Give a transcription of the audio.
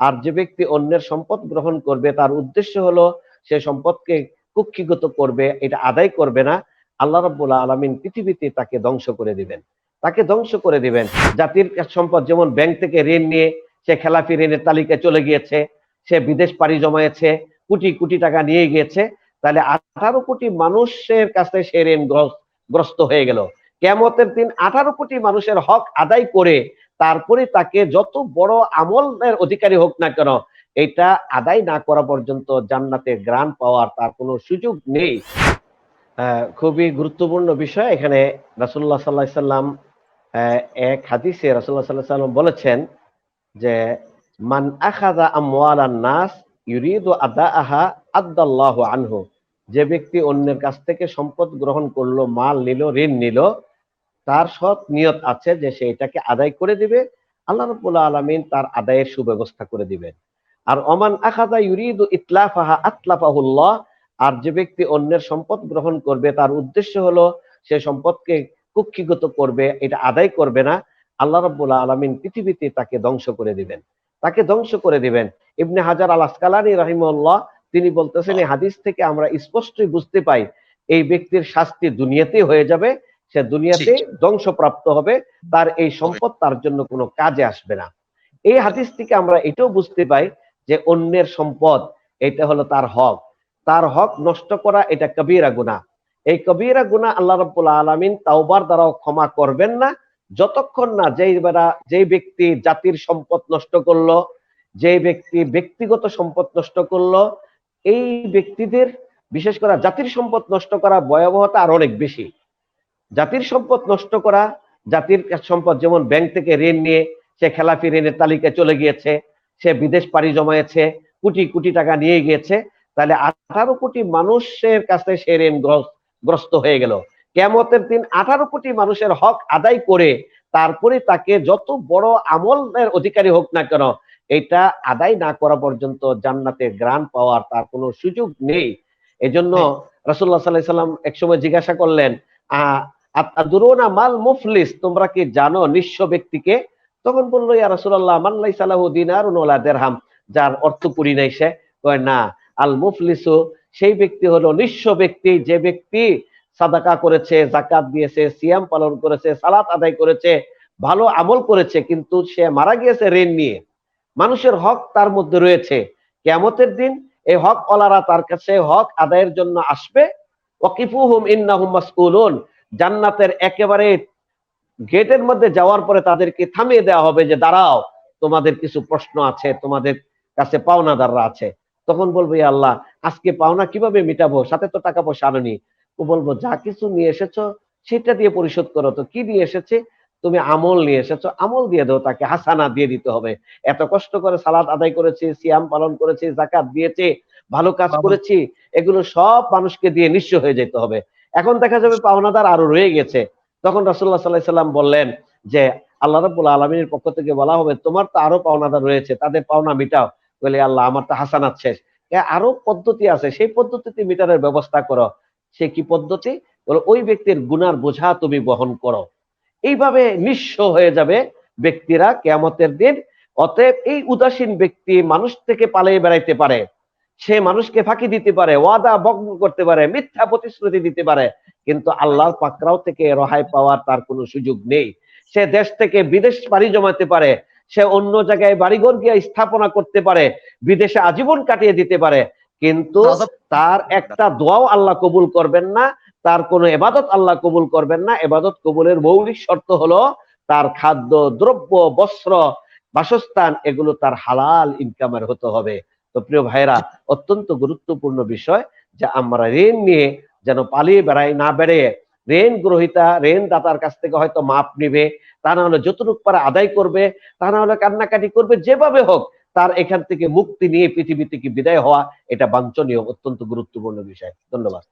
আর যে ব্যক্তি অন্যের সম্পদ গ্রহণ করবে, তার উদ্দেশ্য হলো সে সম্পদকে কুক্ষিগত করবে, এটা আদায় করবে না। আল্লাহ রাব্বুল আলামিন পৃথিবীতে তাকে ধ্বংস করে দিবেন। তাকে ধ্বংস করে দিবেন। জাতির সম্পদ যেমন ব্যাংক থেকে ঋণ নিয়ে সে খেলাফি ঋণের তালিকায় চলে গিয়েছে, সে বিদেশ পাড়ি জমায়েছে, কোটি কোটি টাকা নিয়ে গিয়েছে, তাহলে আঠারো কোটি মানুষের কাছে সে ঋণ গ্রস্ত হয়ে গেল। কেমতের দিন আঠারো কোটি মানুষের হক আদায় করে তারপরে তাকে যত বড় আমলের অধিকারী হোক না কেন, এটা আদায় না করা পর্যন্ত জান্নাতে গ্রান পাওয়ার তার কোনো সুযোগ নেই। খুবই গুরুত্বপূর্ণ বিষয় এখানে রাসুল্লাহ সাল্লাহ সাল্লাম এক হাদিসে রাসুল্লাহ সাল্লাহ সাল্লাম বলেছেন যে, মান আখাদা আমওয়ালান নাস ইউরিদু আদা আহা আদাল্লাহু আনহু। যে ব্যক্তি অন্যের কাছ থেকে সম্পদ গ্রহণ করল, মাল নিল, ঋণ নিল তার সৎ নিয়ত আছে যে সে এটাকে আদায় করে দিবে, আল্লাহ রব্বুল আলমিন তার আদায়ের সুব্যবস্থা করে দিবেন। আর অমান আখাদা ইউরিদু ইতলাফাহা আতলাফাহুল্লাহ, আর যে ব্যক্তি অন্যের সম্পদ গ্রহণ করবে, তার উদ্দেশ্য হলো সে সম্পদকে কুক্ষিগত করবে, এটা আদায় করবে না, আল্লাহ রব্বুল আলমিন পৃথিবীতে তাকে ধ্বংস করে দিবেন। তাকে ধ্বংস করে দিবেন। ইবনে হাজার আল আসকালানি রাহিমুল্লাহ তিনি বলতেছেন, এই হাদিস থেকে আমরা স্পষ্টই বুঝতে পাই, এই ব্যক্তির শাস্তি দুনিয়াতে হয়ে যাবে সে দুনিয়াতে ধ্বংসপ্রাপ্ত হবে তার এই সম্পদ তার জন্য কোনো কাজে আসবে না। এই হাদিস থেকে আমরা এটাও বুঝতে পাই যে অন্যের সম্পদ এটা হলো তার হক। তার হক নষ্ট করা এটা কবিরা গুণা এই কবিরা গুণা আল্লাহ রব্বুল আলমিন তাওবার দ্বারাও ক্ষমা করবেন না। যতক্ষণ না যেই বেড়া যেই ব্যক্তি জাতির সম্পদ নষ্ট করল যে ব্যক্তি ব্যক্তিগত সম্পদ নষ্ট করল এই ব্যক্তিদের বিশেষ করে জাতির সম্পদ নষ্ট করা ভয়াবহতা আর অনেক বেশি। জাতির সম্পদ নষ্ট করা জাতির সম্পদ যেমন ব্যাংক থেকে ঋণ নিয়ে সে খেলাফি ঋণের তালিকায় চলে গিয়েছে সে বিদেশ পাড়ি জমায়েছে কোটি কোটি টাকা নিয়ে গিয়েছে তাহলে আঠারো কোটি মানুষের কাছে সে ঋণ গ্রস্ত হয়ে গেল। কেমতের দিন আঠারো কোটি মানুষের হক আদায় করে তারপরে তাকে যত বড় আমলের অধিকারী হোক না কেন এটা আদায় না করা পর্যন্ত জান্নাতে গ্রান পাওয়ার তার কোনো সুযোগ নেই। এজন্য রাসুল্লাহ সাল্লাহ সাল্লাম একসময় জিজ্ঞাসা করলেন আহ আদুরোনা মাল মুফলিস, তোমরা কি জানো নিঃস্ব ব্যক্তিকে? তখন বলল, ইয়া রাসুল্লাহ মাল্লাই সালাহু দিনার নোলা দেরহাম। যার অর্থ পুরি নাই সে। কয়, না, আল মুফলিসু, সেই ব্যক্তি হলো নিঃস্ব ব্যক্তি। যে ব্যক্তি সাদাকা করেছে জাকাত দিয়েছে, সিয়াম পালন করেছে, সালাত আদায় করেছে, ভালো আমল করেছে, কিন্তু সে মারা গিয়েছে ঋণ নিয়ে। মানুষের হক তার মধ্যে রয়েছে। কেমতের দিন এই হক অলারা তার কাছে হক আদায়ের জন্য আসবে। ওয়াকিফুহুম ইন্নাহুম মাসউলুন জান্নাতের একেবারে গেটের মধ্যে যাওয়ার পরে তাদেরকে থামিয়ে দেওয়া হবে যে দাঁড়াও তোমাদের কিছু প্রশ্ন আছে তোমাদের কাছে পাওনাদাররা আছে। তখন বলবে আল্লাহ আজকে পাওনা কীভাবে মিটাবো? সাথে তো টাকা পয়সা আনোনি। ও বলব যা কিছু নিয়ে এসেছ সেটা দিয়ে পরিশোধ করো তো। কি নিয়ে এসেছে? তুমি আমল নিয়ে এসেছ আমল দিয়ে দাও তাকে হাসানা দিয়ে দিতে হবে। এত কষ্ট করে সালাদ আদায় করেছি সিয়াম পালন করেছি জাকাত দিয়েছে ভালো কাজ করেছি এগুলো সব মানুষকে দিয়ে নিঃস্ব হয়ে যেতে হবে। এখন দেখা যাবে পাওনাদার আরও রয়ে গেছে। তখন রাসুল্লাহ সাল্লাহ সাল্লাম বললেন যে, আল্লাহ রব্বুল আলমিনের পক্ষ থেকে বলা হবে, তোমার তো আরও পাওনাদার রয়েছে, তাদের পাওনা মিটাও। বলে, আল্লাহ, আমার তো হাসানাত শেষ। আরও পদ্ধতি আছে, সেই পদ্ধতিতে মিটারের ব্যবস্থা করো। সে কি পদ্ধতি? বলে, ওই ব্যক্তির গুনার বোঝা তুমি বহন করো। এইভাবে নিঃস্ব হয়ে যাবে ব্যক্তিরা কেমতের দিন। অতএব এই উদাসীন ব্যক্তি মানুষ থেকে পালিয়ে বেড়াইতে পারে। সে মানুষকে ফাঁকি দিতে পারে ওয়াদা ভগ্ন করতে পারে মিথ্যা প্রতিশ্রুতি দিতে পারে কিন্তু আল্লাহর পাকরাও থেকে রেহাই পাওয়ার তার কোনো সুযোগ নেই। সে দেশ থেকে বিদেশ বাড়ি জমাতে পারে সে অন্য জায়গায় বাড়িঘর গিয়ে স্থাপনা করতে পারে বিদেশে আজীবন কাটিয়ে দিতে পারে কিন্তু তার একটা দোয়াও আল্লাহ কবুল করবেন না তার কোনো এবাদত আল্লাহ কবুল করবেন না। এবাদত কবুলের মৌলিক শর্ত হলো তার খাদ্য দ্রব্য বস্ত্র বাসস্থান এগুলো তার হালাল ইনকামের হতে হবে। তো প্রিয় ভাইরা অত্যন্ত গুরুত্বপূর্ণ বিষয় যে আমরা ঋণ নিয়ে যেন পালিয়ে বেড়াই, না বেড়ে ঋণ গ্রহিতা, ঋণ দাতার কাছ থেকে হয়তো মাপ নিবে, তা না হলে যতটুক পারে আদায় করবে, তা না হলে কান্নাকাটি করবে, যেভাবে হোক তার এখান থেকে মুক্তি নিয়ে পৃথিবী থেকে বিদায় হওয়া এটা বাঞ্ছনীয়, অত্যন্ত গুরুত্বপূর্ণ বিষয়। ধন্যবাদ।